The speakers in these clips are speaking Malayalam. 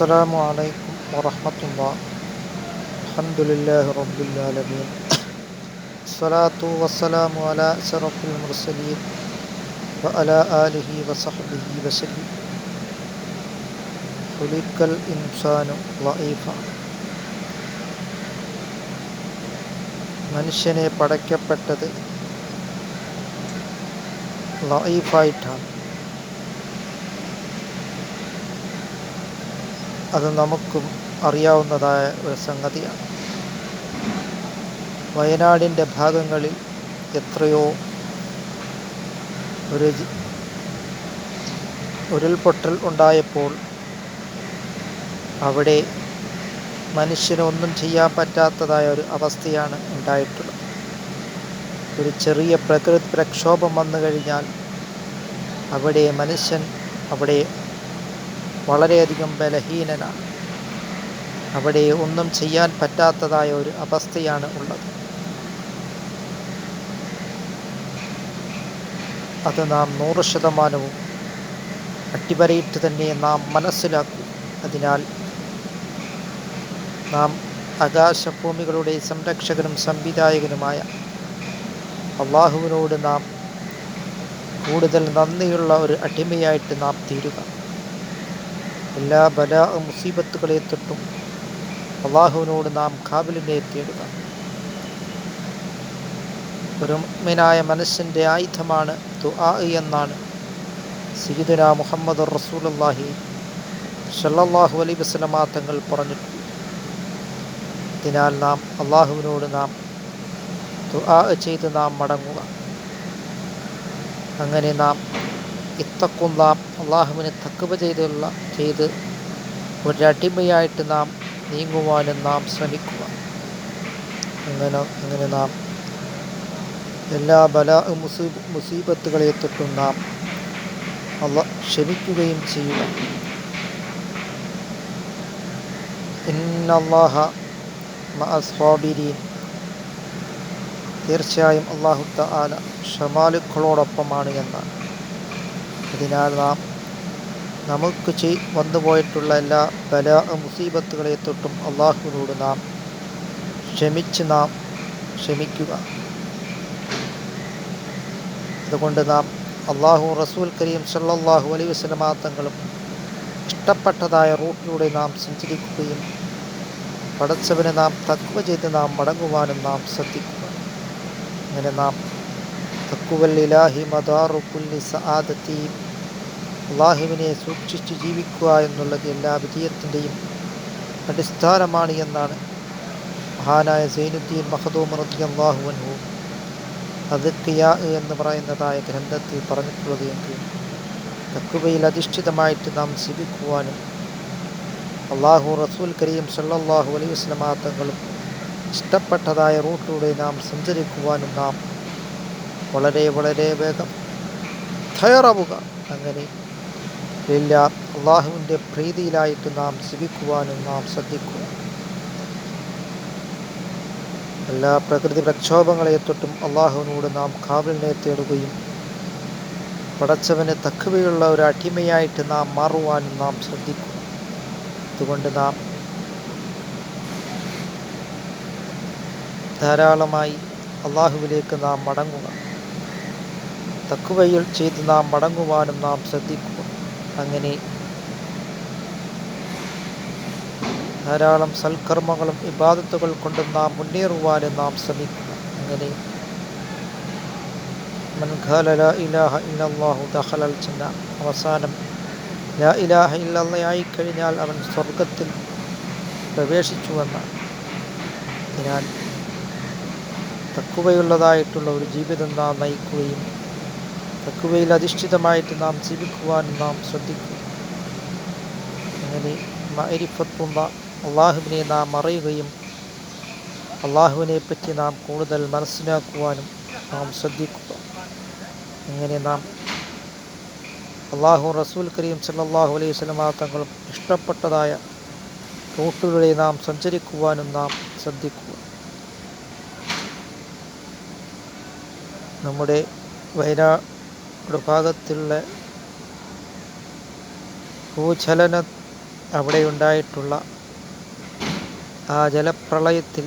السلام عليكم ورحمة الله الحمد لله رب العالمين الصلاة والسلام على أشرف المرسلين وعلى آله وصحبه وسلم خلق الإنسان ضعيفا മനുഷ്യനെ പടയ്ക്കപ്പെട്ടത് ലൈഫായിട്ടാണ് അത് നമുക്കും അറിയാവുന്നതായ ഒരു സംഗതിയാണ്. വയനാടിന്റെ ഭാഗങ്ങളിൽ എത്രയോ ഒരു ഉരുൾപൊട്ടൽ ഉണ്ടായപ്പോൾ അവിടെ മനുഷ്യന് ഒന്നും ചെയ്യാൻ പറ്റാത്തതായ ഒരു അവസ്ഥയാണ് ഉണ്ടായിട്ടുള്ളത്. ഒരു ചെറിയ പ്രകൃതി പ്രക്ഷോഭം വന്നു കഴിഞ്ഞാൽ അവിടെ മനുഷ്യൻ അവിടെ വളരെയധികം ബലഹീനനാണ് അവിടെ ഒന്നും ചെയ്യാൻ പറ്റാത്തതായ ഒരു അവസ്ഥയാണ് ഉള്ളത്. അത് നാം നൂറ് ശതമാനവും അട്ടിപരയിട്ട് തന്നെ നാം മനസ്സിലാക്കും. അതിനാൽ നാം ആകാശഭൂമികളുടെ സംരക്ഷകനും സംവിധായകനുമായ അള്ളാഹുവിനോട് നാം കൂടുതൽ നന്ദിയുള്ള ഒരു അടിമയായിട്ട് നാം തീരുക. എല്ലാ ബല മുസീബത്തുകളെ തൊട്ടും അള്ളാഹുവിനോട് നാം കാബിലിനെ തേടുക. ഒരു മുഅ്മിനായ മനുഷ്യന്റെ ആയുധമാണ് ദുആ എന്നാണ് സീദുന മുഹമ്മദ് റസൂലുള്ളാഹി ഷല്ലാഹു അലൈഹി വസല്ലമ തങ്ങൾ പറഞ്ഞിട്ടുണ്ട്. അതിനാൽ നാം അള്ളാഹുവിനോട് നാം ദുആ ചെയ്ത് നാം മടങ്ങുക. അങ്ങനെ നാം ഇത്തക്കും നാം അള്ളാഹുവിനെ തക്കവ ചെയ്തുള്ള ചെയ്ത് ഒരടിമയായിട്ട് നാം നീങ്ങുവാനും നാം ശ്രമിക്കുക. അങ്ങനെ അങ്ങനെ നാം എല്ലാ ബല മുസീബ് മുസീബത്തുകളെ തൊട്ടും നാം അല്ല ക്ഷമിക്കുകയും ചെയ്യുക. ഇന്നല്ലാഹ തീർച്ചയായും അള്ളാഹു ആല ഷമാലുക്കളോടൊപ്പമാണ് എന്നാണ്. അതിനാൽ നാം നമുക്ക് ചെയ് വന്നുപോയിട്ടുള്ള എല്ലാ ബല മുസീബത്തുകളെ തൊട്ടും അള്ളാഹുവിനോട് നാം ക്ഷമിച്ച് നാം ക്ഷമിക്കുക. അതുകൊണ്ട് നാം അള്ളാഹു റസൂൽ കരീം സല്ലാഹു അലൈ വസല്ലമ തങ്ങളും ഇഷ്ടപ്പെട്ടതായ റൂട്ടിലൂടെ നാം സഞ്ചരിക്കുകയും പടച്ചവനെ നാം തക്വ ചെയ്ത് നാം മടങ്ങുവാനും നാം ശ്രദ്ധിക്കുക. അങ്ങനെ നാം തക്കുവല്ലിലാഹി മദാറു കുല്ലി സആദത്തി. അള്ളാഹുവിനെ സൂക്ഷിച്ച് ജീവിക്കുക എന്നുള്ളത് എല്ലാ വിജയത്തിന്റെയും അടിസ്ഥാനമാണ് എന്നാണ് മഹാനായ സൈനുദ്ദീൻ മഹദൂം റളിയല്ലാഹു അൻഹു അദ്ക്കിയ എന്ന് പറയുന്നതായ ഗ്രന്ഥത്തിൽ പറഞ്ഞിട്ടുള്ളത് എങ്കിൽ തക്കുവയിൽ അധിഷ്ഠിതമായിട്ട് നാം ജീവിക്കുവാനും അള്ളാഹു റസൂൽ കരീം സല്ലാഹു അലൈഹി തങ്ങളും ഇഷ്ടപ്പെട്ടതായ റൂട്ടിലൂടെ നാം സഞ്ചരിക്കുവാനും നാം വളരെ വളരെ വേഗം തയ്യാറാവുക. അങ്ങനെ ഇല്ല അള്ളാഹുവിന്റെ പ്രീതിയിലായിട്ട് നാം ജീവിക്കുവാനും നാം ശ്രദ്ധിക്കുക എല്ലാ പ്രകൃതി പ്രക്ഷോഭങ്ങളെ തൊട്ടും അള്ളാഹുവിനോട് നാം കാവലിനെ തേടുകയും പടച്ചവന് തക്കവയുള്ള ഒരു അടിമയായിട്ട് നാം മാറുവാനും നാം ശ്രദ്ധിക്കുക അതുകൊണ്ട് നാം ധാരാളമായി അള്ളാഹുവിലേക്ക് നാം മടങ്ങുക. തക്കുവയിൽ ചെയ്ത് നാം മടങ്ങുവാനും നാം ശ്രദ്ധിക്കുക അങ്ങനെ ധാരാളം സൽക്കർമ്മങ്ങളും ഇബാദത്തുകൾ കൊണ്ടും നാം മുന്നേറുവാനും നാം ശ്രമിക്കുക അങ്ങനെ അവസാനം ലാ ഇലാഹ കഴിഞ്ഞാൽ അവൻ സ്വർഗത്തിൽ പ്രവേശിച്ചുവെന്നാണ് അതിനാൽ തക്കുവയുള്ളതായിട്ടുള്ള ഒരു ജീവിതം നാം നയിക്കുകയും തക്കുവയിൽ അധിഷ്ഠിതമായിട്ട് നാം ജീവിക്കുവാൻ നാം ശ്രദ്ധിക്കും. അങ്ങനെ മരിഫത്തുള്ള അള്ളാഹുവിനെ നാം അറിയുകയും അള്ളാഹുവിനെ പറ്റി നാം കൂടുതൽ മനസ്സിലാക്കുവാനും നാം ശ്രദ്ധിക്കുക. അങ്ങനെ നാം അള്ളാഹു റസൂൽ കരീം സല്ലാഹു അലൈഹി വസല്ലമ തങ്ങൾ ഇഷ്ടപ്പെട്ടതായ റൂട്ടുകളെ നാം സഞ്ചരിക്കുവാനും നാം ശ്രദ്ധിക്കുക. നമ്മുടെ വയനാട് ഭാഗത്തുള്ള ഭൂചലന അവിടെയുണ്ടായിട്ടുള്ള ആ ജലപ്രളയത്തിൽ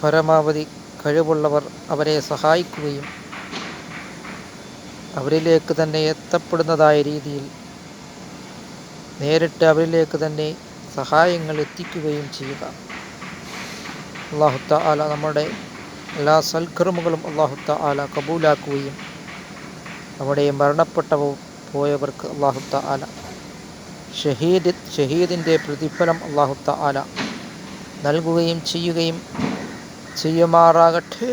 പരമാവധി കഴിവുള്ളവർ അവരെ സഹായിക്കുകയും അവരിലേക്ക് തന്നെ എത്തപ്പെടുന്നതായ രീതിയിൽ നേരിട്ട് അവരിലേക്ക് തന്നെ സഹായങ്ങൾ എത്തിക്കുകയും ചെയ്യുക. അള്ളാഹുത്ത ആല നമ്മുടെ എല്ലാ സൽക്കർമ്മങ്ങളും അള്ളാഹുത്ത ആല കബൂലാക്കുകയും നമ്മുടെ മരണപ്പെട്ട പോയവർക്ക് അള്ളാഹുത്ത ആല ഷഹീദ് ഷഹീദിന്റെ പ്രതിഫലം അള്ളാഹുത്ത ആല നൽകുകയും ചെയ്യുകയും ചെയ്യുമാറാകട്ടെ.